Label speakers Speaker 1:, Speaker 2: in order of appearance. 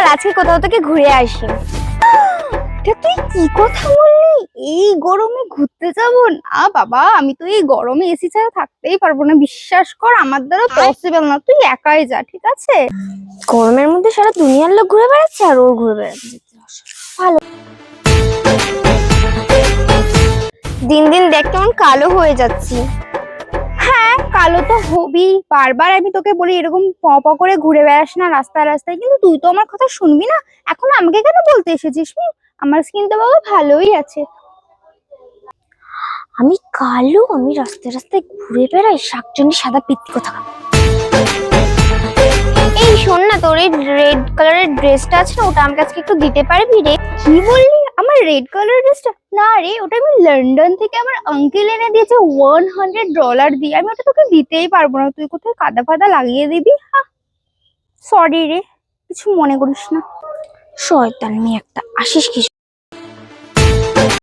Speaker 1: চল আজকে কোথাও থেকে ঘুরে আসি। তুই কি কথা বললি? এই গরমে ঘুরতে যাব না বাবা আমি তো এই গরমে এসি ছাড়া থাকতেই পারব না। বিশ্বাস কর আমার দ্বারা পসিবল না। তুই একাই যা ঠিক আছে? গরমের মধ্যে সারা দুনিয়ার লোক ঘুরে বেড়াচ্ছে আর ওর ঘুরে বেড়াচ্ছে। ভালো। দিন দিন দেখ কেমন কালো হয়ে যাচ্ছি। কালো তো হবি। বারবার আমি তোকে বলি, এরকম প প করে ঘুরে বেড়াস না রাস্তায় রাস্তায়। কিন্তু তুই তো আমার কথা শুনবি না। এখন আমাকে কেন বলতে এসেছিস? আমার স্কিন তো বাবা ভালোই আছে। আমি কালো, আমি রাস্তায় রাস্তায় ঘুরে বেড়াই শাকচন্ডী সাদা পিত্তি কথা? এই শোন না, তোর এই রেড কালারের ড্রেসটা আছে না, ওটা আমাকে আজকে একটু দিতে পারবি রে? কি বললি? আমার রেড কালার ড্রেসটা না রে, ওটা আমি লন্ডন থেকে আমার আঙ্কেল এনে দিয়েছে ওয়ান হান্ড্রেড ডলার দিয়ে। আমি ওটা তোকে দিতেই পারব না। তুই কোথায় কাদা ফাদা লাগিয়ে দিবি? হা। সরি রে, কিছু মনে করিস না। শয়তান, মেয়ে একটা, আসিস কিছু